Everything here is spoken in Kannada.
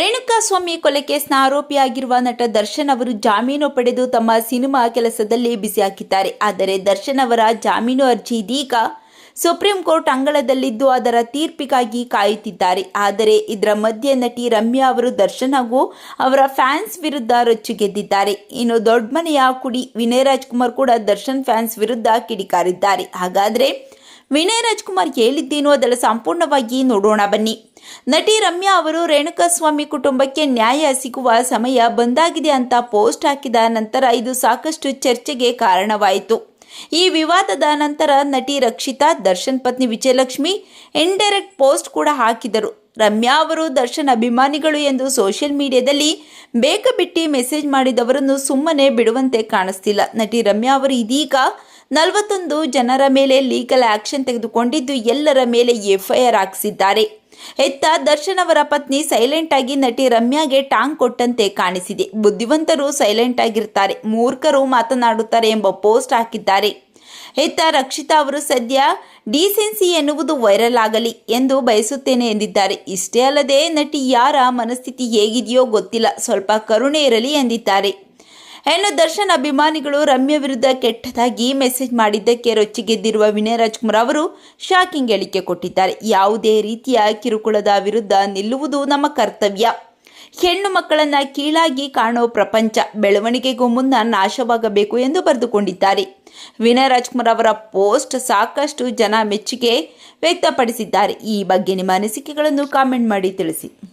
ರೇಣುಕಾಸ್ವಾಮಿ ಕೊಲೆ ಕೇಸ್ನ ಆರೋಪಿಯಾಗಿರುವ ನಟ ದರ್ಶನ್ ಅವರು ಜಾಮೀನು ಪಡೆದು ತಮ್ಮ ಸಿನಿಮಾ ಕೆಲಸದಲ್ಲಿ ಬ್ಯುಸಿಯಾಗಿದ್ದಾರೆ ಆದರೆ ದರ್ಶನ್ ಅವರ ಜಾಮೀನು ಅರ್ಜಿ ಇದೀಗ ಸುಪ್ರೀಂ ಕೋರ್ಟ್ ಅಂಗಳದಲ್ಲಿದ್ದು ಅದರ ತೀರ್ಪಿಗಾಗಿ ಕಾಯುತ್ತಿದ್ದಾರೆ. ಆದರೆ ಇದರ ಮಧ್ಯೆ ನಟಿ ರಮ್ಯಾ ಅವರು ದರ್ಶನ್ ಹಾಗೂ ಅವರ ಫ್ಯಾನ್ಸ್ ವಿರುದ್ಧ ರೊಚ್ಚಿಗೆದ್ದಿದ್ದಾರೆ ಇನ್ನು ದೊಡ್ಡ ಮನೆಯ ಕುಡಿ ವಿನಯ್ ರಾಜ್ಕುಮಾರ್ ಕೂಡ ದರ್ಶನ್ ಫ್ಯಾನ್ಸ್ ವಿರುದ್ಧ ಕಿಡಿಕಾರಿದ್ದಾರೆ. ಹಾಗಾದ್ರೆ ವಿನಯ್ ರಾಜ್ಕುಮಾರ್ ಹೇಳಿದ್ದೇನೋ ಅದರ ಸಂಪೂರ್ಣವಾಗಿ ನೋಡೋಣ ಬನ್ನಿ. ನಟಿ ರಮ್ಯಾ ಅವರು ರೇಣುಕಾಸ್ವಾಮಿ ಕುಟುಂಬಕ್ಕೆ ನ್ಯಾಯ ಸಿಗುವ ಸಮಯ ಬಂದಾಗಿದೆ ಅಂತ ಪೋಸ್ಟ್ ಹಾಕಿದ ನಂತರ ಇದು ಸಾಕಷ್ಟು ಚರ್ಚೆಗೆ ಕಾರಣವಾಯಿತು. ಈ ವಿವಾದದ ನಂತರ ನಟಿ ರಕ್ಷಿತಾ, ದರ್ಶನ್ ಪತ್ನಿ ವಿಜಯಲಕ್ಷ್ಮಿ ಇಂಡೈರೆಕ್ಟ್ ಪೋಸ್ಟ್ ಕೂಡ ಹಾಕಿದರು. ರಮ್ಯಾ ಅವರು ದರ್ಶನ್ ಅಭಿಮಾನಿಗಳು ಎಂದು ಸೋಷಿಯಲ್ ಮೀಡಿಯಾದಲ್ಲಿ ಬೇಕಬಿಟ್ಟಿ ಮೆಸೇಜ್ ಮಾಡಿದವರನ್ನು ಸುಮ್ಮನೆ ಬಿಡುವಂತೆ ಕಾಣಿಸ್ತಿಲ್ಲ. ನಟಿ ರಮ್ಯಾ ಅವರು ಇದೀಗ ನಲವತ್ತೊಂದು ಜನರ ಮೇಲೆ ಲೀಗಲ್ ಆಕ್ಷನ್ ತೆಗೆದುಕೊಂಡಿದ್ದು ಎಲ್ಲರ ಮೇಲೆ ಎಫ್ಐಆರ್ ಹಾಕಿಸಿದ್ದಾರೆ. ಹೆತ್ತ ದರ್ಶನ್ ಅವರ ಪತ್ನಿ ಸೈಲೆಂಟ್ ಆಗಿ ನಟಿ ರಮ್ಯಾಗೆ ಟಾಂಗ್ ಕೊಟ್ಟಂತೆ ಕಾಣಿಸಿದೆ. ಬುದ್ಧಿವಂತರು ಸೈಲೆಂಟ್ ಆಗಿರ್ತಾರೆ, ಮೂರ್ಖರು ಮಾತನಾಡುತ್ತಾರೆ ಎಂಬ ಪೋಸ್ಟ್ ಹಾಕಿದ್ದಾರೆ. ಹೆತ್ತ ರಕ್ಷಿತಾ ಅವರು ಸದ್ಯ ಡಿಸೆನ್ಸಿ ಎನ್ನುವುದು ವೈರಲ್ ಆಗಲಿ ಎಂದು ಬಯಸುತ್ತೇನೆ ಎಂದಿದ್ದಾರೆ. ಇಷ್ಟೇ ಅಲ್ಲದೆ ನಟಿ ಯಾರ ಮನಸ್ಥಿತಿ ಹೇಗಿದೆಯೋ ಗೊತ್ತಿಲ್ಲ, ಸ್ವಲ್ಪ ಕರುಣೆ ಇರಲಿ ಎಂದಿದ್ದಾರೆ. ಹೆಣ್ಣು ದರ್ಶನ್ ಅಭಿಮಾನಿಗಳು ರಮ್ಯ ವಿರುದ್ಧ ಕೆಟ್ಟದಾಗಿ ಮೆಸೇಜ್ ಮಾಡಿದ್ದಕ್ಕೆ ರೊಚ್ಚಿಗೆದ್ದಿರುವ ವಿನಯ್ ರಾಜ್ಕುಮಾರ್ ಅವರು ಶಾಕಿಂಗ್ ಹೇಳಿಕೆ ಕೊಟ್ಟಿದ್ದಾರೆ. ಯಾವುದೇ ರೀತಿಯ ಕಿರುಕುಳದ ವಿರುದ್ಧ ನಿಲ್ಲುವುದು ನಮ್ಮ ಕರ್ತವ್ಯ. ಹೆಣ್ಣು ಮಕ್ಕಳನ್ನ ಕೀಳಾಗಿ ಕಾಣೋ ಪ್ರಪಂಚ ಬೆಳವಣಿಗೆಗೂ ಮುನ್ನ ನಾಶವಾಗಬೇಕು ಎಂದು ಬರೆದುಕೊಂಡಿದ್ದಾರೆ. ವಿನಯ್ ರಾಜ್ಕುಮಾರ್ ಅವರ ಪೋಸ್ಟ್ ಸಾಕಷ್ಟು ಜನ ಮೆಚ್ಚುಗೆ ವ್ಯಕ್ತಪಡಿಸಿದ್ದಾರೆ. ಈ ಬಗ್ಗೆ ನಿಮ್ಮ ಅನಿಸಿಕೆಗಳನ್ನು ಕಾಮೆಂಟ್ ಮಾಡಿ ತಿಳಿಸಿ.